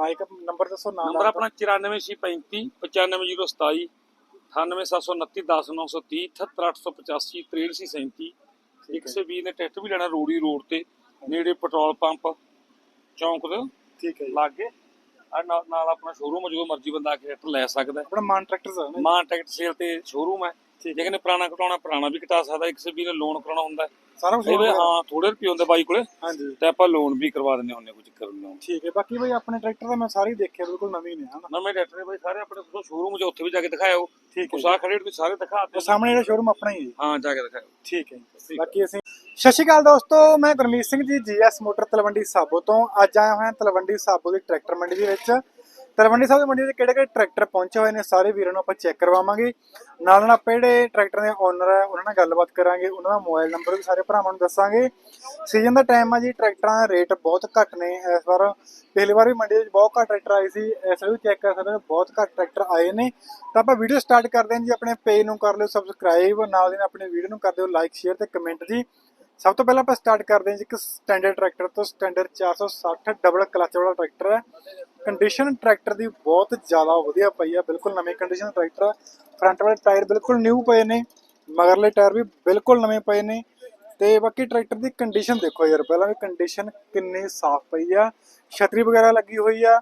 ਹਾਂ ਇੱਕ ਨੰਬਰ ਦੱਸੋ ਨਾਮ ਨੰਬਰ ਆਪਣਾ 94635 95027 98729 10930 78885 63837 ਇੱਕ ਸੇ ਵੀਰ ਨੇ ਟਰੈਕਟਰ ਵੀ ਲੈਣਾ ਰੋੜੀ ਰੋਡ ਤੇ ਨੇੜੇ ਪੈਟਰੋਲ ਪੰਪ ਚੌਂਕ ਦੇ ਠੀਕ ਹੈ ਜੀ। ਲਾਗੇ। ਆ ਨਾਲ ਨਾਲ ਆਪਣਾ ਸ਼ੋਰੂਮ ਜਦੋਂ ਮਰਜ਼ੀ ਬੰਦਾ ਆ ਕੇ ਟਰੈਕਟਰ ਲੈ ਸਕਦਾ। ਆਪਣਾ ਮਾਨ ਟਰੈਕਟਰ ਸੇਲ ਤੇ ਸ਼ੋਰੂਮ ਹੈ ਜੇ ਕਹਿੰਦੇ ਪੁਰਾਣਾ ਕਟਾਉਣਾ ਪੁਰਾਣਾ ਵੀ ਕਟਾ ਸਕਦਾ ਇੱਕ ਸੇ ਨੇ ਲੋਨ ਕਰਾਉਣਾ ਹੁੰਦਾ। ਸਾਰਾ ਕੁਝ ਵੀ ਹਾਂ ਥੋੜੇ ਰੁਪਏ ਹੁੰਦੇ ਬਾਈ ਕੋਲੇ ਹਾਂਜੀ। ਤੇ ਆਪਾਂ ਲੋਨ ਵੀ ਕਰਵਾ ਦਿੰਦੇ ਹੁੰਦੇ ਕੋਈ ਚੱਕਰ ਨਹੀਂ ਠੀਕ ਹੈ। ਬਾਕੀ ਬਈ ਆਪਣੇ ਟਰੈਕਟਰ ਤਾਂ ਮੈਂ ਸਾਰੇ ਦੇਖੇ ਬਿਲਕੁਲ ਨਵੇਂ ਨੇ ਹਨਾ। ਨਵੇਂ ਟਰੈਕਟਰ ਨੇ ਬਾਈ ਸਾਰੇ ਆਪਣੇ ਕੋਲ ਸ਼ੋਰੂਮ 'ਚ ਉੱਥੇ ਵੀ ਜਾ ਕੇ ਦਿਖਾਇਓ। ਠੀਕ ਹੈ ਕੁਸਾ ਖੜੇ ਤੁਸੀਂ ਸਾਰੇ ਦਿਖਾਤੇ ਸਾਹਮਣੇ ਜਿਹੜਾ ਸ਼ੋਰੂਮ ਆਪਣਾ ਹੀ ਹੈ। ਹਾਂ ਜਾ ਕੇ ਦਿਖਾਇਓ। ਠੀਕ ਹੈ ਬਾਕੀ ਅਸੀਂ ਸਤਿ ਸ਼੍ਰੀ ਅਕਾਲ ਦੋਸਤੋ ਮੈਂ ਗੁਰਮੀਤ ਸਿੰਘ ਜੀ ਜੀਐਸ ਮੋਟਰ ਤਲਵੰਡੀ ਸਾਬੋ ਤੋਂ। ਅੱਜ ਆਇਆ ਹੋਇਆ ਤਲਵੰਡੀ ਸਾਬੋ ਦੀ ਟਰੈਕਟਰ ਮੰਡੀ ਦੇ ਵਿੱਚ। ਤਲਵੰਡੀ ਸਾਹਿਬ ਦੀ ਮੰਡੀ ਦੇ ਕਿਹੜੇ ਕਿਹੜੇ ਟਰੈਕਟਰ ਪਹੁੰਚੇ ਹੋਏ ਨੇ, ਸਾਰੇ ਵੀਰਾਂ ਨੂੰ ਆਪਾਂ ਚੈੱਕ ਕਰਵਾਵਾਂਗੇ। ਨਾਲ ਨਾਲ ਆਪਾਂ ਜਿਹੜੇ ਟਰੈਕਟਰ ਦੇ ਓਨਰ ਹੈ ਉਹਨਾਂ ਨਾਲ ਗੱਲਬਾਤ ਕਰਾਂਗੇ, ਉਹਨਾਂ ਦਾ ਮੋਬਾਈਲ ਨੰਬਰ ਵੀ ਸਾਰੇ ਭਰਾਵਾਂ ਨੂੰ ਦੱਸਾਂਗੇ। ਸੀਜ਼ਨ ਦਾ ਟਾਈਮ ਆ ਜੀ, ਟਰੈਕਟਰਾਂ ਦੇ ਰੇਟ ਬਹੁਤ ਘੱਟ ਨੇ ਇਸ ਵਾਰ। ਪਿਛਲੀ ਵਾਰ ਵੀ ਮੰਡੀ ਵਿੱਚ ਬਹੁਤ ਘੱਟ ਟਰੈਕਟਰ ਆਏ ਸੀ, ਇਸ ਵਾਰ ਵੀ ਚੈੱਕ ਕਰ ਸਕਦੇ ਹੋ, ਬਹੁਤ ਘੱਟ ਟਰੈਕਟਰ ਆਏ ਨੇ। ਤਾਂ ਆਪਾਂ ਵੀਡੀਓ ਸਟਾਰਟ ਕਰਦੇ ਹਾਂ ਜੀ, ਆਪਣੇ ਪੇਜ ਨੂੰ ਕਰ ਲਿਓ ਸਬਸਕ੍ਰਾਈਬ ਨਾਲ ਦੀ ਨਾਲ ਆਪਣੀ ਵੀਡੀਓ ਨੂੰ ਕਰ ਦਿਓ ਲਾਈਕ ਸ਼ੇਅਰ ਤੇ ਕਮੈਂਟ ਜੀ। ਸਭ ਤੋਂ ਪਹਿਲਾਂ ਆਪਾਂ ਸਟਾਰਟ ਕਰਦੇ ਹਾਂ ਜੀ, ਇੱਕ ਸਟੈਂਡਰਡ ਟਰੈਕਟਰ ਤੋਂ ਸਟੈਂਡਰਡ 460 ਡਬਲ ਕਲਚ ਵਾਲਾ ਟਰੈਕਟਰ ਹੈ। ਕੰਡੀਸ਼ਨ ਟਰੈਕਟਰ ਦੀ ਬਹੁਤ ਜ਼ਿਆਦਾ ਵਧੀਆ ਪਈ ਆ। ਬਿਲਕੁਲ ਨਵੇਂ ਕੰਡੀਸ਼ਨ ਟਰੈਕਟਰ ਆ। ਫਰੰਟ ਵਾਲੇ ਟਾਇਰ ਬਿਲਕੁਲ ਨਿਊ ਪਏ ਨੇ। ਮਗਰਲੇ ਟਾਇਰ ਵੀ ਬਿਲਕੁਲ ਨਵੇਂ ਪਏ ਨੇ। ਤੇ ਬਾਕੀ ਟਰੈਕਟਰ ਦੀ ਕੰਡੀਸ਼ਨ ਦੇਖੋ ਯਾਰ, ਪਹਿਲਾਂ ਵੀ ਕੰਡੀਸ਼ਨ ਕਿੰਨੀ ਸਾਫ਼ ਪਈ ਆ। ਛਤਰੀ ਵਗੈਰਾ ਲੱਗੀ ਹੋਈ ਆ।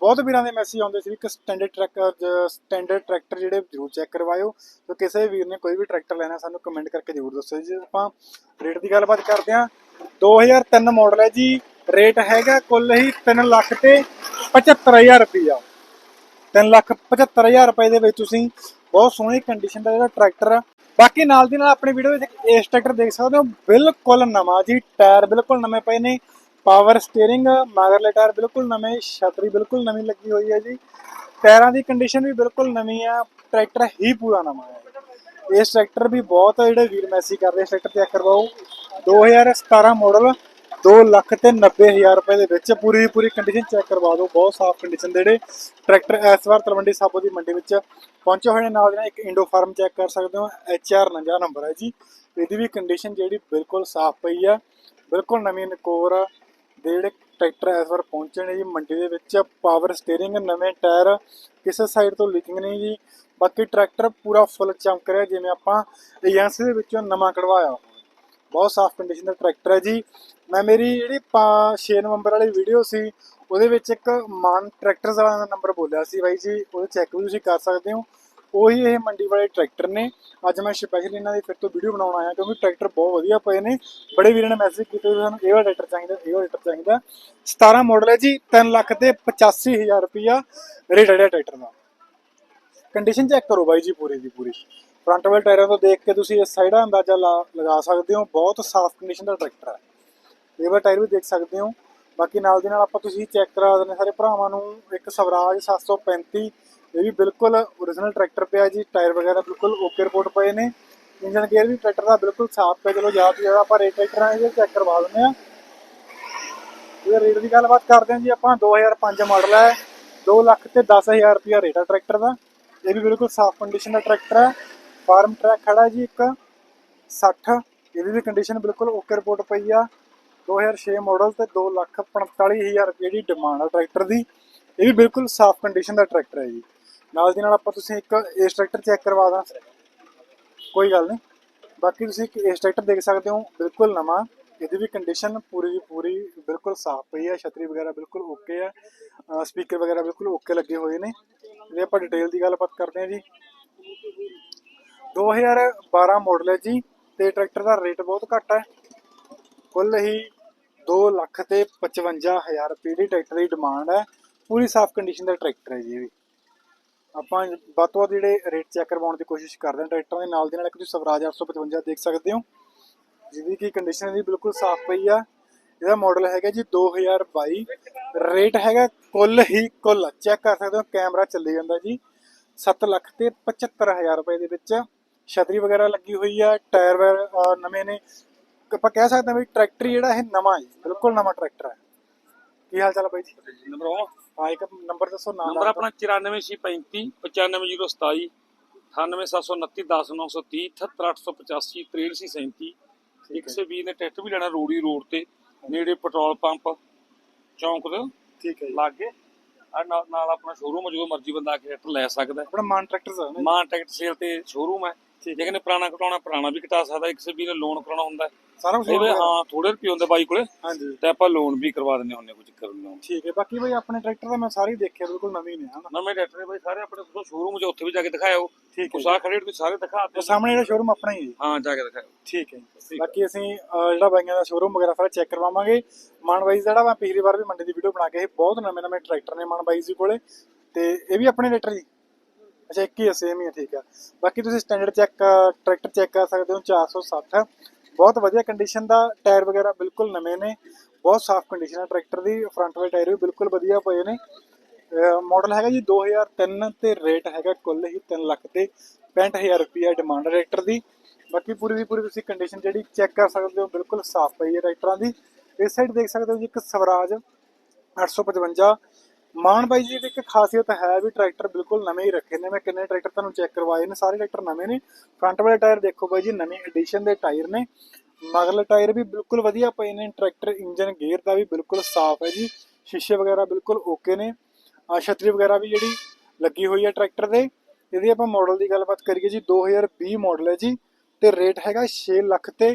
ਬਹੁਤ ਵੀਰਾਂ ਦੇ ਮੈਸੇਜ ਆਉਂਦੇ ਸੀ ਵੀ ਕਿ ਸਟੈਂਡਰਡ ਟਰੈਕਟਰ ਸਟੈਂਡਰਡ ਟਰੈਕਟਰ ਜਿਹੜੇ ਜ਼ਰੂਰ ਚੈੱਕ ਕਰਵਾਇਓ। ਤੇ ਕਿਸੇ ਵੀਰ ਨੇ ਕੋਈ ਵੀ ਟਰੈਕਟਰ ਲੈਣਾ, ਸਾਨੂੰ ਕਮੈਂਟ ਕਰਕੇ ਜ਼ਰੂਰ ਦੱਸੋ ਜੀ। ਆਪਾਂ ਰੇਟ ਦੀ ਗੱਲਬਾਤ ਕਰਦੇ ਹਾਂ। 2003 ਮਾਡਲ ਹੈ ਜੀ। ਰੇਟ ਹੈਗਾ ਕੁੱਲ ਹੀ 3 ਲੱਖ ਤੇ 75000 ਰੁਪਈਆ। 3 ਲੱਖ 75000 ਰੁਪਏ ਦੇ ਵਿੱਚ ਤੁਸੀਂ ਬਹੁਤ ਸੋਹਣੀ ਕੰਡੀਸ਼ਨ ਦਾ ਜਿਹੜਾ ਟਰੈਕਟਰ ਆ, ਬਾਕੀ ਨਾਲ ਦੀ ਨਾਲ ਆਪਣੀ ਵੀਡੀਓ ਵਿੱਚ ਇਸ ਟਰੈਕਟਰ ਦੇਖ ਸਕਦੇ ਹੋ, ਬਿਲਕੁਲ ਨਵਾਂ ਜੀ ਟਾਇਰ ਬਿਲਕੁਲ ਨਵੇਂ ਪਏ ਨੇ ਪਾਵਰ ਸਟੀਅਰਿੰਗ ਮਗਰਲੇ ਟਾਇਰ ਬਿਲਕੁਲ ਨਵੇਂ, ਛਤਰੀ ਬਿਲਕੁਲ ਨਵੀਂ ਲੱਗੀ ਹੋਈ ਹੈ ਜੀ। ਟਾਇਰਾਂ ਦੀ ਕੰਡੀਸ਼ਨ ਵੀ ਬਿਲਕੁਲ ਨਵੀਂ ਆ ਟਰੈਕਟਰ ਹੀ ਪੂਰਾ ਨਵਾਂ ਹੈ। ਇਸ ਟਰੈਕਟਰ ਵੀ ਬਹੁਤ ਜਿਹੜੇ ਵੀਰ ਮੈਸੇਜ ਕਰਦੇ ਇਸ ਟਰੈਕਟਰ ਚੈੱਕ ਕਰਵਾਓ। 2017 ਮਾਡਲ 2 ਲੱਖ ਤੇ 90000 ਰੁਪਏ ਦੇ ਵਿੱਚ ਪੂਰੀ ਪੂਰੀ ਕੰਡੀਸ਼ਨ ਚੈੱਕ ਕਰਵਾ ਦਿਓ। ਬਹੁਤ ਸਾਫ਼ ਕੰਡੀਸ਼ਨ ਦੇ ਜਿਹੜੇ ਟਰੈਕਟਰ ਇਸ ਵਾਰ ਤਲਵੰਡੀ ਸਾਬੋ ਦੀ ਮੰਡੀ ਵਿੱਚ ਪਹੁੰਚੇ ਹੋਏ ਨੇ। ਨਾਲ ਦੀ ਇੱਕ ਇੰਡੋ ਫਾਰਮ ਚੈੱਕ ਕਰ ਸਕਦੇ ਹੋ। HR 49 ਨੰਬਰ ਹੈ ਜੀ। ਇਹਦੀ ਵੀ ਕੰਡੀਸ਼ਨ ਜਿਹੜੀ ਬਿਲਕੁਲ ਸਾਫ਼ ਪਈ ਆ। ਬਿਲਕੁਲ ਨਵੀਂ ਨਕੋਰ ਦੇ ਜਿਹੜੇ ਟਰੈਕਟਰ ਇਸ ਵਾਰ ਪਹੁੰਚੇ ਨੇ ਜੀ। ਮੰਡੀ ਦੇ ਵਿੱਚ ਪਾਵਰ ਸਟੀਅਰਿੰਗ ਨਵੇਂ ਟਾਇਰ, ਕਿਸੇ ਸਾਈਡ ਤੋਂ ਲੀਕਿੰਗ ਨਹੀਂ ਜੀ। ਬਾਕੀ ਟਰੈਕਟਰ ਪੂਰਾ ਫੁੱਲ ਚਮਕ ਰਿਹਾ। ਜਿਵੇਂ ਆਪਾਂ ਏਜੰਸੀ ਦੇ ਵਿੱਚੋਂ ਨਵਾਂ ਕਢਵਾਇਆ। ਬਹੁਤ ਸਾਫ਼ ਕੰਡੀਸ਼ਨ ਦਾ ਟਰੈਕਟਰ ਹੈ ਜੀ। ਮੈਂ ਮੇਰੀ ਜਿਹੜੀ 6 ਨਵੰਬਰ ਵਾਲੀ ਵੀਡੀਓ ਸੀ, ਉਹਦੇ ਵਿੱਚ ਇੱਕ ਮਾਨ ਟਰੈਕਟਰਸ ਵਾਲਾ ਦਾ ਨੰਬਰ ਬੋਲਿਆ ਸੀ ਬਾਈ ਜੀ ਉਹ ਚੈੱਕ ਵੀ ਤੁਸੀਂ ਕਰ ਸਕਦੇ ਹੋ। ਉਹੀ ਇਹ ਮੰਡੀ ਵਾਲੇ ਟਰੈਕਟਰ ਨੇ। ਅੱਜ ਮੈਂ ਸਪੈਸ਼ਲ ਇਹਨਾਂ ਦੀ ਫਿਰ ਤੋਂ ਵੀਡੀਓ ਬਣਾਉਣ ਆਇਆ, ਕਿਉਂਕਿ ਟਰੈਕਟਰ ਬਹੁਤ ਵਧੀਆ ਪਏ ਨੇ। ਬੜੇ ਵੀਰਾਂ ਨੇ ਮੈਸੇਜ ਕੀਤੇ ਵੀ ਸਾਨੂੰ ਇਹ ਵਾਲਾ ਟਰੈਕਟਰ ਚਾਹੀਦਾ, ਇਹ ਵਾਲਾ ਟਰੈਕਟਰ ਚਾਹੀਦਾ। 17 ਮਾਡਲ ਹੈ ਜੀ 3 ਲੱਖ ਤੇ 85000 ਰੁਪਿਆ ਰੇਟ ਹੈ ਟਰੈਕਟਰ ਦਾ। ਕੰਡੀਸ਼ਨ ਚੈੱਕ ਕਰੋ ਬਾਈ ਜੀ, ਪੂਰੀ ਦੀ ਪੂਰੀ। ਫਰੰਟ ਵਾਲੇ ਟਾਇਰਾਂ ਤੋਂ ਦੇਖ ਕੇ ਤੁਸੀਂ ਇਸ ਸਾਈਡ ਦਾ ਅੰਦਾਜ਼ਾ ਲਾ- ਲਗਾ ਸਕਦੇ ਹੋ। ਬਹੁਤ ਸਾਫ਼ ਕੰਡੀਸ਼ਨ ਦਾ ਟਰੈਕਟਰ ਹੈ। ਲੇਬਰ ਟਾਇਰ ਵੀ ਦੇਖ ਸਕਦੇ ਹੋ। ਬਾਕੀ ਨਾਲ ਦੀ ਨਾਲ ਆਪਾਂ ਤੁਸੀਂ ਚੈੱਕ ਕਰਾ ਦਿੰਦੇ ਸਾਰੇ ਭਰਾਵਾਂ ਨੂੰ। ਇੱਕ ਸਵਰਾਜ 735 ਇਹ ਵੀ ਬਿਲਕੁਲ ਓਰੀਜਨਲ ਟਰੈਕਟਰ ਪਿਆ ਜੀ। ਟਾਇਰ ਵਗੈਰਾ ਬਿਲਕੁਲ ਓਕੇ ਰਿਪੋਰਟ ਪਏ ਨੇ। ਇੰਜਨ ਗੇਅਰ ਵੀ ਟਰੈਕਟਰ ਦਾ ਬਿਲਕੁਲ ਸਾਫ਼ ਪਿਆ। ਚਲੋ ਜ਼ਿਆਦਾ ਤੋਂ ਜ਼ਿਆਦਾ ਆਪਾਂ ਰੇਟ ਟਰੈਕਟਰਾਂ ਇਹ ਚੈੱਕ ਕਰਵਾ ਦਿੰਦੇ ਆ ਇਹ ਰੇਟ ਦੀ ਗੱਲਬਾਤ ਕਰਦੇ ਹਾਂ ਜੀ ਆਪਾਂ। 2005 ਮਾਡਲ ਹੈ। 2 ਲੱਖ ਤੇ 10000 ਰੁਪਿਆ ਰੇਟ ਹੈ ਟਰੈਕਟਰ ਦਾ। ਇਹ ਵੀ ਬਿਲਕੁਲ ਸਾਫ਼ ਕੰਡੀਸ਼ਨ ਦਾ ਟਰੈਕਟਰ ਹੈ। ਫਾਰਮ ਟਰੈਕ ਖੜਾ ਜੀ ਇੱਕ 60 ਇਹਦੀ ਵੀ ਕੰਡੀਸ਼ਨ ਬਿਲਕੁਲ ਓਕੇ ਰਿਪੋਰਟ ਪਈ ਆ। 2006 ਮਾਡਲ ਤੇ 2 ਲੱਖ 45000 ਰੁਪਏ ਦੀ ਡਿਮਾਂਡ ਆ ਟਰੈਕਟਰ ਦੀ। ਇਹ ਵੀ ਬਿਲਕੁਲ ਸਾਫ਼ ਕੰਡੀਸ਼ਨ ਦਾ ਟਰੈਕਟਰ ਹੈ ਜੀ। ਨਾਲ ਦੀ ਨਾਲ ਆਪਾਂ ਤੁਸੀਂ ਇੱਕ ਇਸ ਟਰੈਕਟਰ ਚੈੱਕ ਕਰਵਾ ਦਾਂ। ਕੋਈ ਗੱਲ ਨਹੀਂ। ਬਾਕੀ ਤੁਸੀਂ ਇੱਕ ਇਸ ਟਰੈਕਟਰ ਦੇਖ ਸਕਦੇ ਹੋ, ਬਿਲਕੁਲ ਨਵਾਂ। ਇਹਦੀ ਵੀ ਕੰਡੀਸ਼ਨ ਪੂਰੀ ਦੀ ਪੂਰੀ ਬਿਲਕੁਲ ਸਾਫ਼ ਪਈ ਹੈ ਛਤਰੀ ਵਗੈਰਾ ਬਿਲਕੁਲ ਓਕੇ ਹੈ ਸਪੀਕਰ ਵਗੈਰਾ ਬਿਲਕੁਲ ਓਕੇ ਲੱਗੇ ਹੋਏ ਨੇ। ਜੇ ਆਪਾਂ ਡਿਟੇਲ ਦੀ ਗੱਲਬਾਤ ਕਰਦੇ ਹਾਂ ਜੀ। 2012 ਮਾਡਲ ਹੈ ਜੀ ਤੇ ਟਰੈਕਟਰ ਦਾ ਰੇਟ ਬਹੁਤ ਘੱਟ ਹੈ। ਕੁੱਲ ਹੀ 2 ਲੱਖ ਤੇ 55000 ਰੁਪਏ ਦੀ ਟਰੈਕਟਰ ਦੀ ਡਿਮਾਂਡ ਹੈ। ਪੂਰੀ ਸਾਫ਼ ਕੰਡੀਸ਼ਨ ਦਾ ਟਰੈਕਟਰ ਹੈ ਜੀ ਇਹ ਵੀ। ਆਪਾਂ ਵੱਧ ਤੋਂ ਵੱਧ ਜਿਹੜੇ ਰੇਟ ਚੈੱਕ ਕਰਵਾਉਣ ਦੀ ਕੋਸ਼ਿਸ਼ ਕਰਦੇ ਹਾਂ ਟਰੈਕਟਰਾਂ ਦੇ ਨਾਲ ਦੇ ਨਾਲ, ਇੱਕ ਤੁਸੀਂ ਸਵਰਾਜ 855 ਦੇਖ ਸਕਦੇ ਹੋ। ਜਿਹਦੀ ਕੀ ਕੰਡੀਸ਼ਨ ਦੀ ਬਿਲਕੁਲ ਸਾਫ਼ ਪਈ ਆ। ਇਹਦਾ ਮਾਡਲ ਹੈਗਾ ਜੀ 2022 ਰੇਟ ਹੈਗਾ ਕੁੱਲ ਹੀ, ਕੁੱਲ ਚੈੱਕ ਕਰ ਸਕਦੇ ਹੋ ਕੈਮਰਾ ਚੱਲੇ ਜਾਂਦਾ ਜੀ। 7 ਲੱਖ ਤੇ 75000 ਰੁਪਏ ਦੇ ਵਿੱਚ। ਛਤਰੀ ਵਗੈਰਾ ਲੱਗੀ ਹੋਈ ਆ ਟਾਇਰ ਅਹ, ਨਵੇਂ ਨੇ। ਆਪਾਂ ਕਹਿ ਸਕਦੇ ਹਾਂ ਵੀ ਟਰੈਕਟਰ ਜਿਹੜਾ ਇਹ ਨਵਾਂ ਹੈ ਬਿਲਕੁਲ ਨਵਾਂ ਟਰੈਕਟਰ ਹੈ। ਕੀ ਹਾਲ ਚਾਲ ਹੈ ਬਾਈ ਜੀ? ਨੰਬਰ ਉਹ ਹਾਂ ਇੱਕ ਨੰਬਰ ਦੱਸੋ ਨਾਮ ਨੰਬਰ ਆਪਣਾ 94635 95027 98729 10930 78885 63837 ਇੱਕ ਸੇ ਵੀਰ ਨੇ ਟਰੈਕਟਰ ਵੀ ਲੈਣਾ ਰੋੜੀ ਰੋਡ ਤੇ ਨੇੜੇ ਪੈਟਰੋਲ ਪੰਪ ਚੌਂਕ ਦੇ ਠੀਕ ਹੈ ਲਾਗੇ। ਆ ਨਾਲ ਆਪਣਾ ਸ਼ੋਰੂਮ ਜਦੋਂ ਮਰਜ਼ੀ ਬੰਦਾ ਆ ਕੇ ਟਰੈਕਟਰ ਲੈ ਸਕਦਾ। ਆਪਣਾ ਮਾਨ ਟਰੈਕਟਰਸ ਆ ਨਾ ਮਾਂ ਟਿਕਟ ਸੇਲ ਤੇ ਸ਼ੋਰੂਮ ਹੈ। ਜੇ ਕਿਨੇ ਪੁਰਾਣਾ ਕਟਾਉਣਾ ਪੁਰਾਣਾ ਵੀ ਕਟਾ ਸਕਦਾ ਇੱਕ ਸੇ ਵੀ ਨੇ ਲੋਨ ਕਰਾਉਣਾ ਹੁੰਦਾ। ਸਾਰਾ ਕੁਝ ਇਹਦੇ ਹਾਂ ਥੋੜੇ ਰੁਪਏ ਹੁੰਦੇ ਬਾਈ ਕੋਲੇ। ਹਾਂਜੀ। ਤੇ ਆਪਾਂ ਲੋਨ ਵੀ ਕਰਵਾ ਦਿੰਦੇ ਹੁੰਦੇ ਕੋਈ ਚੱਕਰ ਨਹੀਂ ਠੀਕ ਹੈ। ਬਾਕੀ ਬਈ ਆਪਣੇ ਟਰੈਕਟਰ ਦਾ ਮੈਂ ਸਾਰੇ ਦੇਖਿਆ ਬਿਲਕੁਲ ਨਵੇਂ ਨੇ ਹਨਾ ਨਵੇਂ ਟਰੈਕਟਰ ਨੇ ਬਾਈ ਸਾਰੇ ਆਪਣੇ ਸ਼ੋਰੂਮ 'ਚ ਉੱਥੇ ਵੀ ਜਾ ਕੇ ਦਿਖਾਇਓ। ਠੀਕ ਹੈ ਆ ਖੜੇ ਤੁਸੀਂ ਸਾਰੇ ਦਿਖਾਤੇ ਉਹ ਸਾਹਮਣੇ ਜਿਹੜਾ ਸ਼ੋਰੂਮ ਆਪਣਾ ਹੀ ਹੈ। ਹਾਂ ਜਾ ਕੇ ਦਿਖਾਇਓ। ਠੀਕ ਹੈ ਬਾਕੀ ਅਸੀਂ ਜਿਹੜਾ ਬਾਈਆਂ ਦਾ ਸ਼ੋਰੂਮ ਵਗੈਰਾ ਸਾਰਾ ਚੈੱਕ ਕਰਵਾਵਾਂਗੇ। ਮਾਨ ਬਾਈ ਜਿਹੜਾ ਮੈਂ ਪਿਛਲੀ ਵਾਰ ਵੀ ਮੰਡੀ ਦੀ ਵੀਡੀਓ ਬਣਾ ਕੇ ਸੀ ਬਹੁਤ ਨਵੇਂ ਨਵੇਂ ਟਰੈਕਟਰ ਨੇ ਮਾਨ ਬਾਈ ਜੀ ਕੋਲੇ। ਤੇ ਇਹ ਵੀ ਆਪਣੇ ਟਰੈਕਟਰ ਜੀ। ਅੱਛਾ, ਇੱਕ ਹੀ ਸੇਮ ਹੀ ਹੈ ਠੀਕ ਆ। ਬਾਕੀ ਤੁਸੀਂ ਸਟੈਂਡਰਡ ਚੈੱਕ ਟਰੈਕਟਰ ਚੈੱਕ ਕਰ ਸਕਦੇ ਹੋ 460 ਬਹੁਤ ਵਧੀਆ ਕੰਡੀਸ਼ਨ ਦਾ ਟਾਇਰ ਵਗੈਰਾ ਬਿਲਕੁਲ ਨਵੇਂ ਨੇ। ਬਹੁਤ ਸਾਫ਼ ਕੰਡੀਸ਼ਨ ਹੈ ਟਰੈਕਟਰ ਦੀ ਫਰੰਟ ਵਾਲੇ ਟਾਇਰ ਵੀ ਬਿਲਕੁਲ ਵਧੀਆ ਪਏ ਨੇ। ਮਾਡਲ ਹੈਗਾ ਜੀ 2003 ਤੇ ਰੇਟ ਹੈਗਾ ਕੁੱਲ ਹੀ 3 ਲੱਖ ਤੇ 65000 ਰੁਪਿਆ ਡਿਮਾਂਡ ਟਰੈਕਟਰ ਦੀ। ਬਾਕੀ ਪੂਰੀ ਦੀ ਪੂਰੀ ਤੁਸੀਂ ਕੰਡੀਸ਼ਨ ਜਿਹੜੀ ਚੈੱਕ ਕਰ ਸਕਦੇ ਹੋ, ਬਿਲਕੁਲ ਸਾਫ਼ ਪਈ ਹੈ ਟਰੈਕਟਰਾਂ ਦੀ। ਇਸ ਸਾਈਡ ਦੇਖ ਸਕਦੇ ਹੋ ਜੀ ਇੱਕ ਸਵਰਾਜ 855 ਮਾਨ ਬਾਈ ਜੀ ਦੀ ਇੱਕ ਖਾਸੀਅਤ ਹੈ ਵੀ ਟਰੈਕਟਰ ਬਿਲਕੁਲ ਨਵੇਂ ਹੀ ਰੱਖੇ ਨੇ। ਮੈਂ ਕਿੰਨੇ ਟਰੈਕਟਰ ਤੁਹਾਨੂੰ ਚੈੱਕ ਕਰਵਾਏ ਨੇ, ਸਾਰੇ ਟਰੈਕਟਰ ਨਵੇਂ ਨੇ। ਫਰੰਟ ਵਾਲੇ ਟਾਇਰ ਦੇਖੋ ਬਾਈ ਜੀ, ਨਵੇਂ ਐਡੀਸ਼ਨ ਦੇ ਟਾਇਰ ਨੇ। ਮਗਰਲੇ ਟਾਇਰ ਵੀ ਬਿਲਕੁਲ ਵਧੀਆ ਪਏ ਨੇ, ਟਰੈਕਟਰ ਇੰਜਨ ਗੇਅਰ ਦਾ ਵੀ ਬਿਲਕੁਲ ਸਾਫ਼ ਹੈ ਜੀ। ਸ਼ੀਸ਼ੇ ਵਗੈਰਾ ਬਿਲਕੁਲ ਓਕੇ ਨੇ। ਆ ਛਤਰੀ ਵਗੈਰਾ ਵੀ ਜਿਹੜੀ ਲੱਗੀ ਹੋਈ ਹੈ ਟਰੈਕਟਰ ਦੇ। ਇਹਦੀ ਆਪਾਂ ਮਾਡਲ ਦੀ ਗੱਲਬਾਤ ਕਰੀਏ ਜੀ 2020 ਮਾਡਲ ਹੈ ਜੀ ਤੇ ਰੇਟ ਹੈਗਾ 6 ਲੱਖ ਤੇ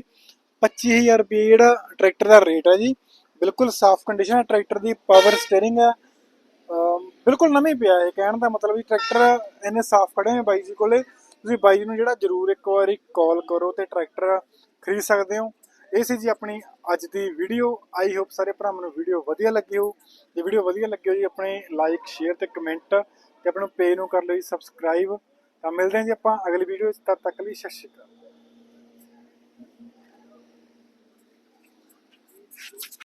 25000 ਰੁਪਏ ਜਿਹੜਾ ਟਰੈਕਟਰ ਦਾ ਰੇਟ ਹੈ ਜੀ। ਬਿਲਕੁਲ ਸਾਫ਼ ਕੰਡੀਸ਼ਨ ਹੈ, ਟਰੈਕਟਰ ਦੀ ਪਾਵਰ ਸਟੀਅਰਿੰਗ ਹੈ। ਬਿਲਕੁਲ ਨਵੇਂ ਪਿਆ ਹੈ ਕਹਿਣ ਦਾ ਮਤਲਬ ਵੀ ਟਰੈਕਟਰ ਇੰਨੇ ਸਾਫ਼ ਖੜੇ ਨੇ ਬਾਈ ਜੀ ਕੋਲੇ। ਤੁਸੀਂ ਬਾਈ ਜੀ ਨੂੰ ਜਿਹੜਾ ਜਰੂਰ ਇੱਕ ਵਾਰੀ ਕਾਲ ਕਰੋ ਤੇ ਟਰੈਕਟਰ ਖਰੀਦ ਸਕਦੇ ਹੋ। ਇਹ ਸੀ ਜੀ ਆਪਣੀ ਅੱਜ ਦੀ ਵੀਡੀਓ ਆਈ ਹੋਪ ਸਾਰੇ ਭਰਾਵਾਂ ਨੂੰ ਵੀਡੀਓ ਵਧੀਆ ਲੱਗੀ ਹੋ ਜੇ ਵੀਡੀਓ ਵਧੀਆ ਲੱਗੀ ਹੋ ਜੀ, ਆਪਣੇ ਲਾਈਕ ਸ਼ੇਅਰ ਤੇ ਕਮੈਂਟ ਤੇ ਆਪਣੇ ਪੇਜ ਨੂੰ ਕਰ ਲਓ ਜੀ ਸਬਸਕ੍ਰਾਈਬ ਤਾਂ ਮਿਲਦੇ ਹਾਂ ਜੀ ਆਪਾਂ ਅਗਲੀ ਵੀਡੀਓ ਵਿੱਚ। ਤਦ ਤੱਕ ਲਈ ਸਤਿ ਸ਼੍ਰੀ ਅਕਾਲ।